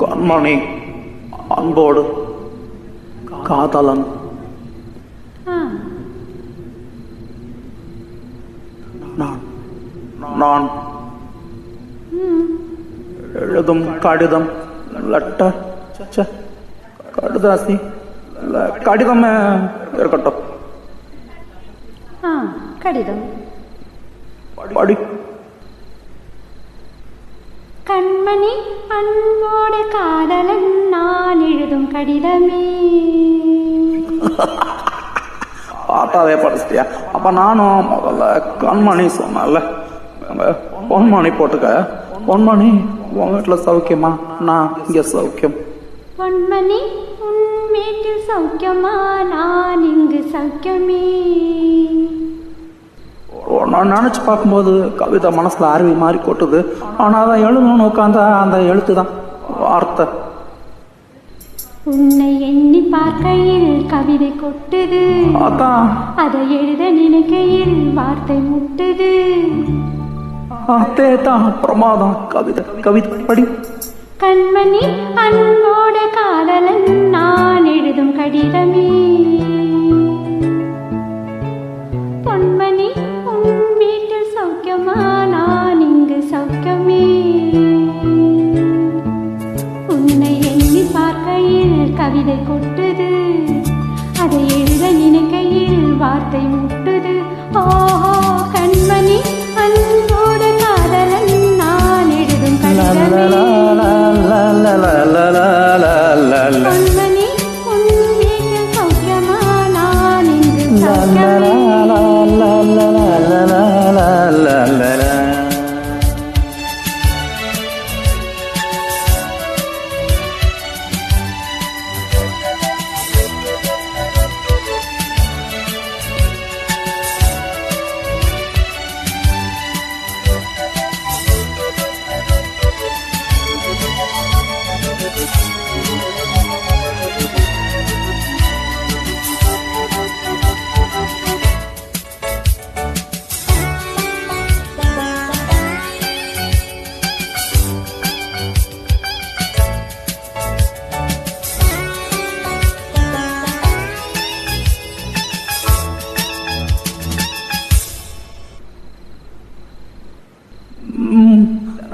கண்மணி அன்போடு காதலன். நான் நான் எழுதும் கடிதம் லெட்டர் கடுதாசி கடிதமே இருக்கட்டும். கடிதம். படி கண்மணி அன்போடு காதலன் நான் எழுதும் கடிதமே. பார்த்தாவே படிச்சிட்டியா? அப்ப நானும் முதல்ல கண்மணி சொன்னேன்ல. அங்க பொன்மணி போட்டுக்க. பொன்மணி உன் வீட்டுல சௌக்கியமா? நான் இங்க சௌக்கியம். பொன்மணி உன் வீட்டில் சௌக்கியமா? நான் இங்கு சௌக்கியமே. நான் நினைச்சு பார்க்கும்போது கவிதை மனசுல அருவி மாதிரி கொட்டுது. ஆனா அதை எழுதணும்னு உட்காந்தா அந்த எழுத்து தான் வார்த்தை. உன்னை எண்ணி பார்க்கையில் கவிதை கொட்டுது. அதான். அதை எழுத நினைக்கையில் வார்த்தை முட்டுது. அதே தான் பிரமாதம். கவிதை கவிதை படி. கண்மணி அன்போட காதலன் நான் எழுதும் கடிதமே. நினைக்கையில்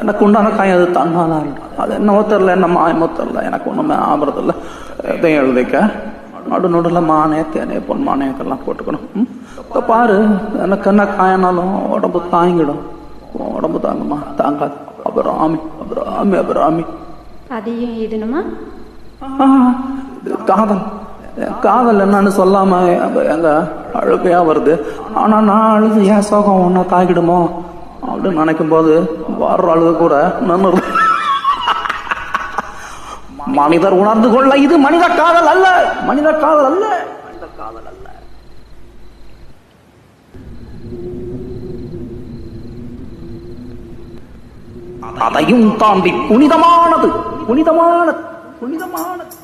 எனக்கு உண்டான காயம் அது தன்னாதான் அது என்னவோ தெரில என்ன மாயமோ தெரில எனக்கு ஒண்ணுமே ஆபரதில்ல எதையும் எழுதிக்க. நடு நடுவில் மானே தேனே பொன் மானேக்கெல்லாம் போட்டுக்கணும்? இப்ப பாரு எனக்கு என்ன காயனாலும் உடம்பு தாங்கிடும். உடம்பு தாங்குமா? தாங்காது. அபிராமி அபிராமி அபிராமி. அதையும் எழுதணுமா? ஆ, இது காதல். காதல் என்னன்னு சொல்லாம எங்க- அழுகையா வருது. ஆனா நான் அழுது ஏன் சோகம் ஒன்னா தாக்கிடுமோ அப்படின்னு நினைக்கும் போது பாடுற அழுது கூட நன்னு மனிதர் உணர்ந்து கொள்ள இது மனித காதல் அல்ல. மனித காதல் அல்ல. மனித காதல் அல்ல. அதையும் தாண்டி புனிதமானது. புனிதமானது. புனிதமானது.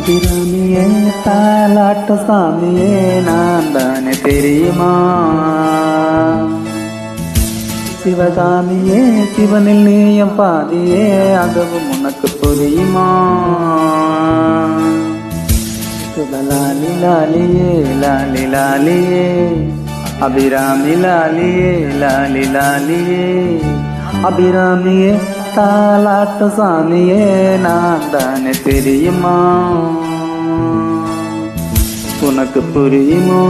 அபிராமியே தாலாட்ட சாமியே நான் தானே தெரியுமா? சிவகாமியே சிவனில் நீயம் பாதியே அதுவும் உனக்கு புரியுமா? சுபலாலி லாலியே லாலி லாலியே அபிராமி லாலியே லாலி லாலியே அபிராமியே தாலாட்டு சாமியே நான் தானே தெரியுமா உனக்கு புரியுமா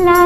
லா